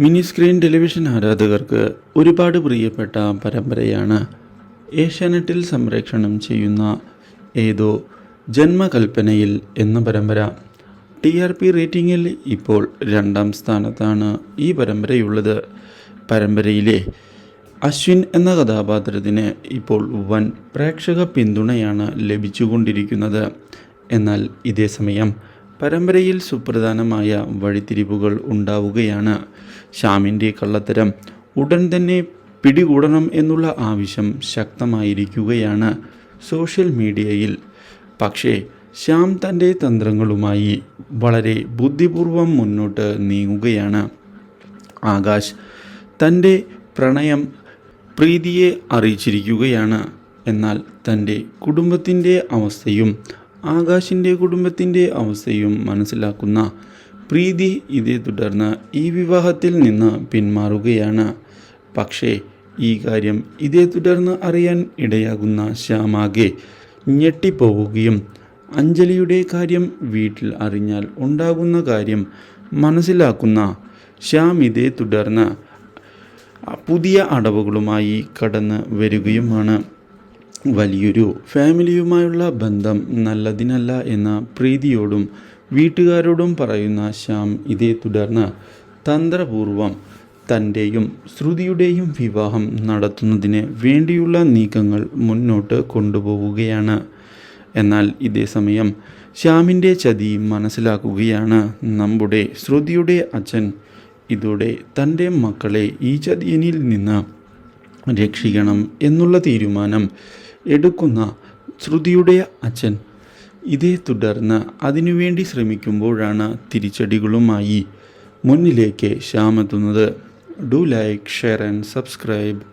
Mini screen television ആരാധകർക്ക് ഒരുപാട് പ്രിയപ്പെട്ട പരമ്പരയാണ് ഏഷ്യാനെറ്റിൽ സംപ്രേക്ഷണം ചെയ്യുന്ന ഏതോ ജന്മകൽപ്പനയിൽ എന്ന പരമ്പര. ടി ആർ പി റേറ്റിംഗിൽ ഇപ്പോൾ രണ്ടാം സ്ഥാനത്താണ് ഈ പരമ്പരയുള്ളത്. പരമ്പരയിലെ അശ്വിൻ എന്ന കഥാപാത്രത്തിന് ഇപ്പോൾ വൻ പ്രേക്ഷക പിന്തുണയാണ് ലഭിച്ചുകൊണ്ടിരിക്കുന്നത്. എന്നാൽ ഇതേ സമയം പരമ്പരയിൽ സുപ്രധാനമായ വഴിത്തിരിവുകൾ ഉണ്ടാവുകയാണ്. ശ്യാമിന്റെ കള്ളത്തരം ഉടൻ തന്നെ പിടികൂടണം എന്നുള്ള ആവശ്യം ശക്തമായിരിക്കുകയാണ് സോഷ്യൽ മീഡിയയിൽ. പക്ഷേ ശ്യാം തന്റെ തന്ത്രങ്ങളുമായി വളരെ ബുദ്ധിപൂർവം മുന്നോട്ട് നീങ്ങുകയാണ്. ആകാശ് തന്റെ പ്രണയം പ്രീതിയെ അറിയിച്ചിരിക്കുകയാണ്. എന്നാൽ തന്റെ കുടുംബത്തിന്റെ അവസ്ഥയും ആകാശിന്റെ കുടുംബത്തിന്റെ അവസ്ഥയും മനസ്സിലാക്കുന്ന പ്രീതി ഇതേ തുടർന്ന് ഈ വിവാഹത്തിൽ നിന്ന് പിന്മാറുകയാണ്. പക്ഷേ ഈ കാര്യം ഇതേ തുടർന്ന് അറിയാൻ ഇടയാകുന്ന ശ്യാമാകെ ഞെട്ടിപ്പോവുകയും അഞ്ജലിയുടെ കാര്യം വീട്ടിൽ അറിഞ്ഞാൽ ഉണ്ടാകുന്ന കാര്യം മനസ്സിലാക്കുന്ന ശ്യാം ഇതേ തുടർന്ന് പുതിയ അടവുകളുമായി കടന്ന് വരികയുമാണ്. വലിയൊരു ഫാമിലിയുമായുള്ള ബന്ധം നല്ലതിനല്ല എന്ന പ്രീതിയോടും വീട്ടുകാരോടും പറയുന്ന ശ്യാം ഇതേ തുടർന്ന് തന്ത്രപൂർവം തന്റെയും ശ്രുതിയുടെയും വിവാഹം നടത്തുന്നതിന് വേണ്ടിയുള്ള നീക്കങ്ങൾ മുന്നോട്ട് കൊണ്ടുപോവുകയാണ്. എന്നാൽ ഇതേ സമയം ശ്യാമിന്റെ ചതി മനസ്സിലാക്കുകയാണ്. നമ്മുടെ ശ്രുതിയുടെ അച്ഛൻ ഇതോടെ തന്റെ മക്കളെ ഈ ചതിയനിൽ നിന്ന് രക്ഷിക്കണം എന്നുള്ള തീരുമാനം എടുക്കുന്ന ശ്രുതിയുടെ അച്ഛൻ. ഇതേ തുടർന്ന് അതിനുവേണ്ടി ശ്രമിക്കുമ്പോഴാണ് തിരിച്ചടികളുമായി മുന്നിലേക്ക് ശ്യാമെത്തുന്നത്. Do like share and subscribe.